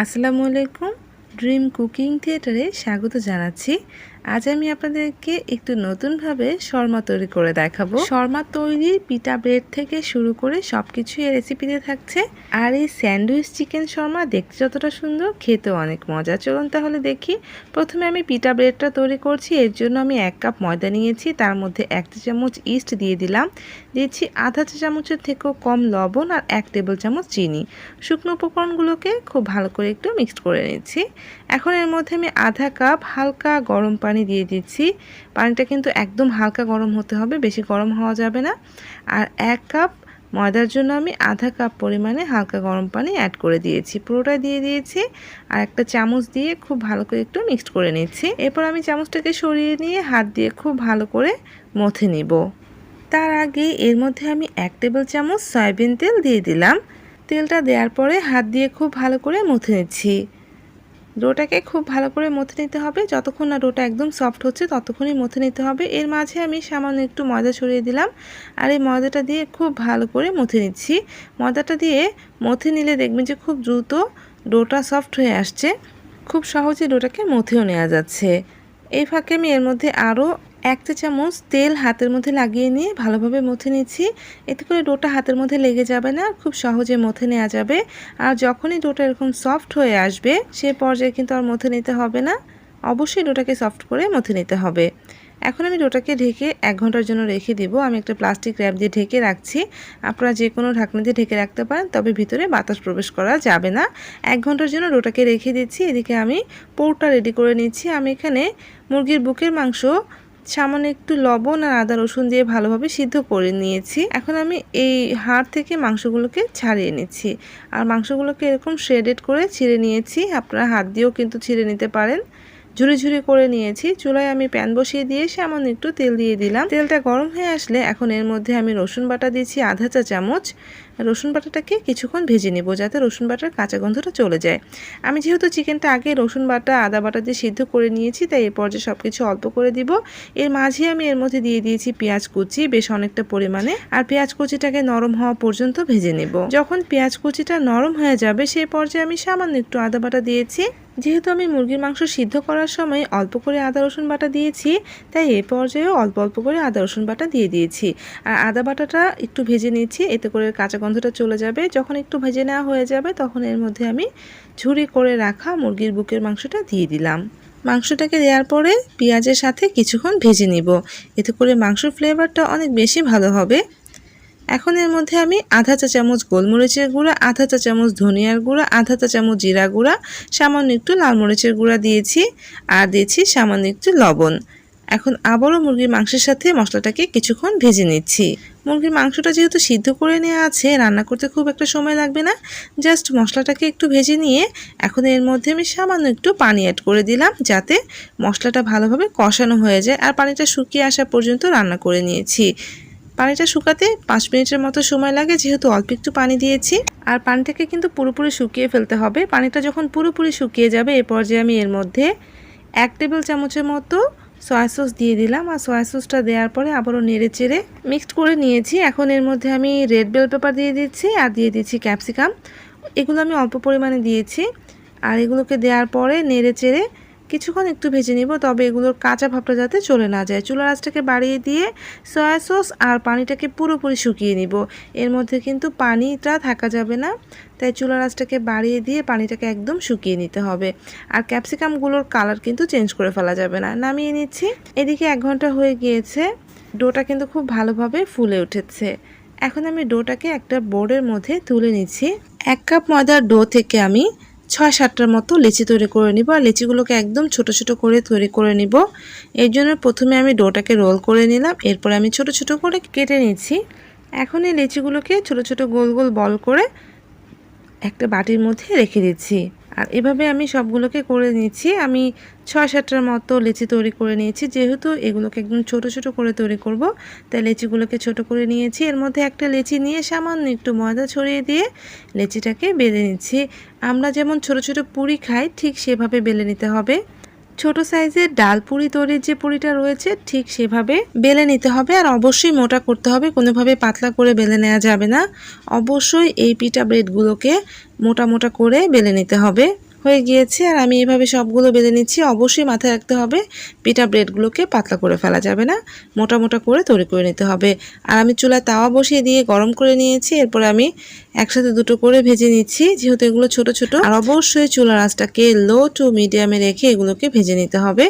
আসসালামু আলাইকুম dream cooking থিয়েটারে স্বাগত জানাচ্ছি। আজ আমি আপনাদেরকে একটু নতুনভাবে শর্মা তৈরি করে দেখাবো। শর্মা তৈরির পিটা ব্রেড থেকে শুরু করে সব কিছু এই রেসিপিতে থাকছে। আর এই স্যান্ডউইচ চিকেন শর্মা দেখতে যতটা সুন্দর, খেতেও অনেক মজা। চলুন তাহলে দেখি। প্রথমে আমি পিটা ব্রেডটা তৈরি করছি। এর জন্য আমি এক কাপ ময়দা নিয়েছি। তার মধ্যে এক চামচ ইস্ট দিয়ে দিলাম। দিয়েছি আধা চা চামচের থেকেও কম লবণ আর এক টেবিল চামচ চিনি। শুকনো উপকরণগুলোকে খুব ভালো করে একটু মিক্সড করে নিচ্ছি। এখন এর মধ্যে আমি আধা কাপ হালকা গরম পানি দিয়ে দিচ্ছি। পানিটা কিন্তু একদম হালকা গরম হতে হবে, বেশি গরম হওয়া যাবে না। আর এক কাপ ময়দার জন্য আমি আধা কাপ পরিমাণে হালকা গরম পানি অ্যাড করে দিয়েছি। পুরোটা দিয়ে দিয়েছি আর একটা চামচ দিয়ে খুব ভালো করে একটু মিক্সড করে নিচ্ছি। এরপর আমি চামচটাকে সরিয়ে নিয়ে হাত দিয়ে খুব ভালো করে মথে নিব। তার আগে এর মধ্যে আমি এক টেবিল চামচ সয়াবিন তেল দিয়ে দিলাম। তেলটা দেওয়ার পরে হাত দিয়ে খুব ভালো করে মথে নিচ্ছি। ডোটাকে খুব ভালো করে মথে নিতে হবে। যতক্ষণ না ডোটা একদম সফট হচ্ছে, ততক্ষণই মথে নিতে হবে। এর মাঝে আমি সামান্য একটু ময়দা ছড়িয়ে দিলাম। আর এই ময়দাটা দিয়ে খুব ভালো করে মথে নিচ্ছি। ময়দাটা দিয়ে মথে নিলে দেখবেন যে খুব দ্রুত ডোটা সফট হয়ে আসছে। খুব সহজে ডোটাকে মথেও নেওয়া যাচ্ছে। এই ফাঁকে আমি এর মধ্যে আরও এক চা চামচ তেল হাতের মধ্যে লাগিয়ে নিয়ে ভালোভাবে মথে নিচ্ছি। এতে করে ডোটা হাতের মধ্যে লেগে যাবে না, খুব সহজে মথে নেওয়া যাবে। আর যখনই ডোটা এরকম সফট হয়ে আসবে, সে পর্যায়ে কিন্তু আর মথে নিতে হবে না। অবশ্যই ডোটাকে সফট করে মথে নিতে হবে। এখন আমি ডোটাকে ঢেকে এক ঘণ্টার জন্য রেখে দিব। আমি একটা প্লাস্টিক র্যাপ দিয়ে ঢেকে রাখছি। আপনারা যে কোনো ঢাকনা দিয়ে ঢেকে রাখতে পারেন, তবে ভিতরে বাতাস প্রবেশ করা যাবে না। এক ঘণ্টার জন্য ডোটাকে রেখে দিচ্ছি। এদিকে আমি পোরটা রেডি করে নিচ্ছি। আমি এখানে মুরগির বুকের মাংস সামান্য একটু লবণ আর আদা রসুন দিয়ে ভালোভাবে সিদ্ধ করে নিয়েছি। এখন আমি এই হাড় থেকে মাংসগুলোকে ছাড়িয়ে নিচ্ছি। আর মাংসগুলোকে এরকম শ্রেডেড করে ছিঁড়ে নিয়েছি। আপনারা হাত দিয়েও কিন্তু ছিঁড়ে নিতে পারেন। ঝুড়ি ঝুড়ি করে নিয়েছি। চুলায় আমি প্যান বসিয়ে দিয়ে সামান্য একটু তেল দিয়ে দিলাম। তেলটা গরম হয়ে আসলে এখন এর মধ্যে আমি রসুন বাটা দিয়েছি আধা চা চামচ। রসুন বাটাটাকে কিছুক্ষণ ভেজে নেব যাতে রসুন বাটার কাঁচা গন্ধটা চলে যায়। আমি যেহেতু চিকেনটা আগে রসুন বাটা, আদা বাটা দিয়ে সিদ্ধ করে নিয়েছি, তাই এর পর্যায়ে সব কিছু অল্প করে দিব। এর মাঝে আমি এর মধ্যে দিয়ে দিয়েছি পেঁয়াজ কুচি, বেশ অনেকটা পরিমাণে। আর পেঁয়াজ কুচিটাকে নরম হওয়া পর্যন্ত ভেজে নেব। যখন পেঁয়াজ কুচিটা নরম হয়ে যাবে সেই পর্যায়ে আমি সামান্য একটু আদা বাটা দিয়েছি। যেহেতু আমি মুরগির মাংস সিদ্ধ করার সময় অল্প করে আদা, রসুন বাটা দিয়েছি, তাই এ পর্যায়েও অল্প অল্প করে আদা, রসুন বাটা দিয়ে দিয়েছি। আর আদা বাটাটা একটু ভেজে নিচ্ছি, এতে করে কাঁচা গন্ধটা চলে যাবে। যখন একটু ভেজে নেওয়া হয়ে যাবে, তখন এর মধ্যে আমি ঝুড়ি করে রাখা মুরগির বুকের মাংসটা দিয়ে দিলাম। মাংসটাকে দেওয়ার পরে পেঁয়াজের সাথে কিছুক্ষণ ভেজে নিব। এতে করে মাংসর ফ্লেভারটা অনেক বেশি ভালো হবে। এখন এর মধ্যে আমি আধা চা চামচ গোলমরিচের গুঁড়া, আধা চা চামচ ধনিয়ার গুঁড়া, আধা চা চামচ জিরা গুঁড়া, সামান্য একটু লাল মরিচের গুঁড়া দিয়েছি আর দিয়েছি সামান্য একটু লবণ। এখন আবারও মুরগির মাংসের সাথে মশলাটাকে কিছুক্ষণ ভেজে নিচ্ছি। মুরগির মাংসটা যেহেতু সিদ্ধ করে নেওয়া আছে, রান্না করতে খুব একটা সময় লাগবে না, জাস্ট মশলাটাকে একটু ভেজে নিয়ে এখন এর মধ্যে আমি সামান্য একটু পানি অ্যাড করে দিলাম যাতে মশলাটা ভালোভাবে কষানো হয়ে যায়। আর পানিটা শুকিয়ে আসা পর্যন্ত রান্না করে নিয়েছি। পানিটা শুকাতে পাঁচ মিনিটের মতো সময় লাগে, যেহেতু অল্প একটু পানি দিয়েছি। আর পানিটাকে কিন্তু পুরোপুরি শুকিয়ে ফেলতে হবে। পানিটা যখন পুরোপুরি শুকিয়ে যাবে, এ পর্যায়ে আমি এর মধ্যে এক টেবিল চামচের মতো সয়া সস দিয়ে দিলাম। আর সয়া সসটা দেওয়ার পরে আবারও নেড়ে চেড়ে মিক্সড করে নিয়েছি। এখন এর মধ্যে আমি রেড বেল পেপার দিয়ে দিচ্ছি আর দিয়ে দিচ্ছি ক্যাপসিকাম এগুলো আমি অল্প পরিমাণে দিয়েছি। আর এগুলোকে দেওয়ার পরে নেড়ে চেড়ে কিছুক্ষণ একটু ভেজে নিব, তবে এগুলোর কাঁচা ভাবটা যাতে চলে না যায়। চুলার আঁচটাকে বাড়িয়ে দিয়ে সয়া সস আর পানিটাকে পুরোপুরি শুকিয়ে নিব। এর মধ্যে কিন্তু পানিটা থাকা যাবে না, তাই চুলার আঁচটাকে বাড়িয়ে দিয়ে পানিটাকে একদম শুকিয়ে নিতে হবে। আর ক্যাপসিকামগুলোর কালার কিন্তু চেঞ্জ করে ফেলা যাবে না। নামিয়ে নিচ্ছি। এদিকে এক ঘণ্টা হয়ে গিয়েছে। ডোটা কিন্তু খুব ভালোভাবে ফুলে উঠেছে। এখন আমি ডোটাকে একটা বোর্ডের মধ্যে তুলে নিচ্ছি। এক কাপ ময়দার ডো থেকে আমি ছয় সাতটার মতো লিচি তৈরি করে নিব। আর লিচিগুলোকে একদম ছোট ছোট করে তৈরি করে নিব। এর জন্য প্রথমে আমি ডোটাকে রোল করে নিলাম। এরপর আমি ছোট ছোট করে কেটে নিচ্ছি। এখন এই লিচিগুলোকে ছোট ছোট গোল গোল বল করে একটা বাটির মধ্যে রেখে দিচ্ছি। আর এভাবে আমি সবগুলোকে করে নিয়েছি। আমি ছয় সাতটার মতো লেচি তৈরি করে নিয়েছি। যেহেতু এগুলোকে একদম ছোট ছোট করে তৈরি করব, তাই লেচিগুলোকে ছোট করে নিয়েছি। এর মধ্যে একটা লেচি নিয়ে সামান্য একটু ময়দা ছড়িয়ে দিয়ে লেচিটাকে বেলে নিচ্ছি। আমরা যেমন ছোট ছোট পুরি খাই, ঠিক সেভাবে বেলে নিতে হবে। ছোট সাইজের ডাল পুরি তৈরির যে পুরিটা রয়েছে, ঠিক সেভাবে বেলে নিতে হবে। আর অবশ্যই মোটা করতে হবে, কোনোভাবে পাতলা করে বেলে নেওয়া যাবে না। অবশ্যই এই পিঠা ব্রেডগুলোকে মোটা মোটা করে বেলে নিতে হবে। হয়ে গিয়েছে আর আমি এভাবে সবগুলো বেঁধে নিচ্ছি। অবশ্যই মাথায় রাখতে হবে, পিঠা ব্রেডগুলোকে পাতলা করে ফেলা যাবে না, মোটা মোটা করে তৈরি করে নিতে হবে। আর আমি চুলায় তাওয়া বসিয়ে দিয়ে গরম করে নিয়েছি, এরপর আমি একসাথে দুটো করে ভেজে নিচ্ছি, যেহেতু এগুলো ছোট ছোট। আর অবশ্যই চুলার আঁচটাকে লো টু মিডিয়ামে রেখে এগুলোকে ভেজে নিতে হবে।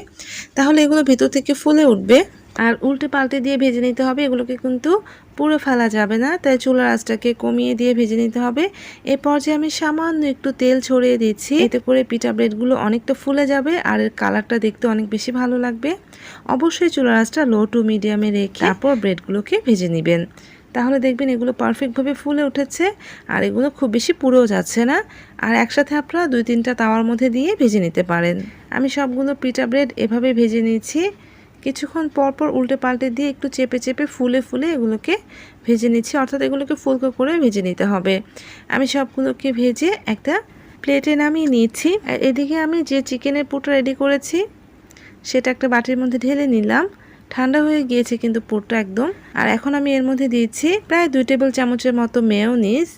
তাহলে এগুলো ভিতর থেকে ফুলে উঠবে। আর উল্টে পাল্টে দিয়ে ভেজে নিতে হবে। এগুলোকে কিন্তু পুরো ফেলা যাবে না। তাই চুলার আঁচটাকে কমিয়ে দিয়ে ভেজে নিতে হবে। এ পর্যায়ে আমি সামান্য একটু তেল ছড়িয়ে দিচ্ছি। এতে করে পিঠা ব্রেডগুলো অনেকটা ফুলে যাবে আর এর কালারটা দেখতে অনেক বেশি ভালো লাগবে। অবশ্যই চুলার আঁচটা লো টু মিডিয়ামে রেখে তারপর ব্রেডগুলোকে ভেজে নেবেন। তাহলে দেখবেন এগুলো পারফেক্টভাবে ফুলে উঠেছে আর এগুলো খুব বেশি পুড়েও যাচ্ছে না। আর একসাথে আপনারা দুই তিনটা তাওয়ার মধ্যে দিয়ে ভেজে নিতে পারেন। আমি সবগুলো পিঠা ব্রেড এভাবে ভেজে নিয়েছি। কিছুক্ষণ পর পর উল্টে পাল্টে দিয়ে একটু চেপে চেপে ফুলে ফুলে এগুলোকে ভেজে নিচ্ছি। অর্থাৎ এগুলোকে ফুলকো করে ভেজে নিতে হবে। আমি সবগুলোকে ভেজে একটা প্লেটে নামিয়ে নিয়েছি আর এদিকে আমি যে চিকেনের পুরটা রেডি করেছি, সেটা একটা বাটির মধ্যে ঢেলে নিলাম। ঠান্ডা হয়ে গিয়েছে কিন্তু পুরটা একদম। আর এখন আমি এর মধ্যে দিয়েছি প্রায় দুই টেবিল চামচের মতো মেয়োনিজ।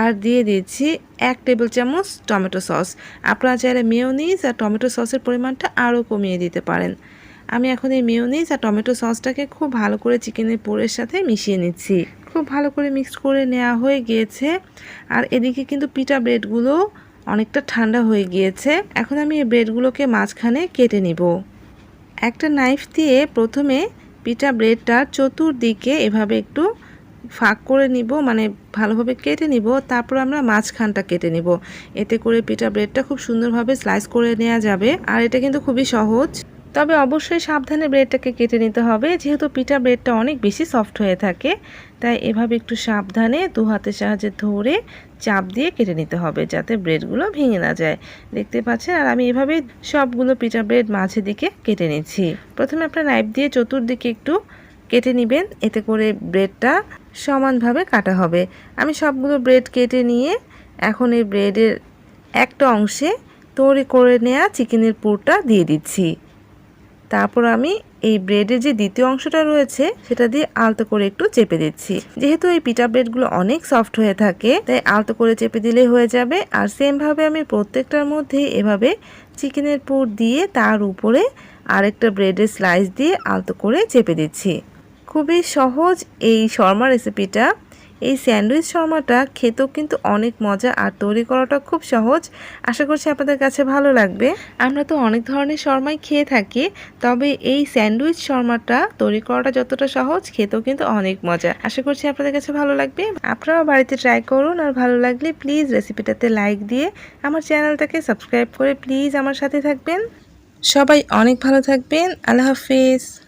আর দিয়ে দিয়েছি এক টেবিল চামচ টমেটো সস। আপনারা চাইলে মেয়োনিজ আর টমেটো সসের পরিমাণটা আরও কমিয়ে দিতে পারেন। আমি এখন এই মেয়োনিজ আর টমেটো সসটাকে খুব ভালো করে চিকেনের পোড়ের সাথে মিশিয়ে নিচ্ছি। খুব ভালো করে মিক্স করে নেওয়া হয়ে গিয়েছে। আর এদিকে কিন্তু পিটা ব্রেডগুলো অনেকটা ঠান্ডা হয়ে গিয়েছে। এখন আমি এই ব্রেডগুলোকে মাঝখানে কেটে নিব। একটা নাইফ দিয়ে প্রথমে পিটা ব্রেডটার চতুর্দিকে এভাবে একটু ফাঁক করে নিব মানে ভালোভাবে কেটে নিব। তারপর আমরা মাঝখানটা কেটে নিব। এতে করে পিটা ব্রেডটা খুব সুন্দরভাবে স্লাইস করে নেওয়া যাবে। আর এটা কিন্তু খুবই সহজ। তবে অবশ্যই সাবধানে ব্রেডটাকে কেটে নিতে হবে। যেহেতু পিঠা ব্রেডটা অনেক বেশি সফট হয়ে থাকে, তাই এভাবে একটু সাবধানে দু হাতের সাহায্যে ধরে চাপ দিয়ে কেটে নিতে হবে যাতে ব্রেডগুলো ভেঙে না যায়। দেখতে পাচ্ছেন? আর আমি এভাবে সবগুলো পিঠা ব্রেড মাঝে দিকে কেটে নিচ্ছি। প্রথমে আপনার নাইফ দিয়ে চতুর্দিকে একটু কেটে নেবেন। এতে করে ব্রেডটা সমানভাবে কাটা হবে। আমি সবগুলো ব্রেড কেটে নিয়ে এখন এই ব্রেডের একটা অংশে তৈরি করে নেওয়া চিকেনের পুরটা দিয়ে দিচ্ছি। তারপর আমি এই ব্রেডের যে দ্বিতীয় অংশটা রয়েছে, সেটা দিয়ে আলতো করে একটু চেপে দিচ্ছি। যেহেতু এই পিঠা ব্রেডগুলো অনেক সফট হয়ে থাকে, তাই আলতো করে চেপে দিলেই হয়ে যাবে। আর সেমভাবে আমি প্রত্যেকটার মধ্যে এভাবে চিকেনের পুর দিয়ে তার উপরে আরেকটা ব্রেডের স্লাইস দিয়ে আলতো করে চেপে দিচ্ছি। খুবই সহজ এই শর্মা রেসিপিটা এই স্যান্ডউইচ শর্মাটা খেতেও কিন্তু অনেক মজা আর তৈরি করাটা খুব সহজ। আশা করছি আপনাদের কাছে ভালো লাগবে। আমরা তো অনেক ধরনের শর্মাই খেয়ে থাকি, তবে এই স্যান্ডউইচ শর্মাটা তৈরি করাটা যতটা সহজ, খেতেও কিন্তু অনেক মজা। আশা করছি আপনাদের কাছে ভালো লাগবে। আপনারাও বাড়িতে ট্রাই করুন আর ভালো লাগলে প্লিজ রেসিপিটাতে লাইক দিয়ে আমার চ্যানেলটাকে সাবস্ক্রাইব করে প্লিজ আমার সাথে থাকবেন। সবাই অনেক ভালো থাকবেন। আল্লাহ হাফিজ।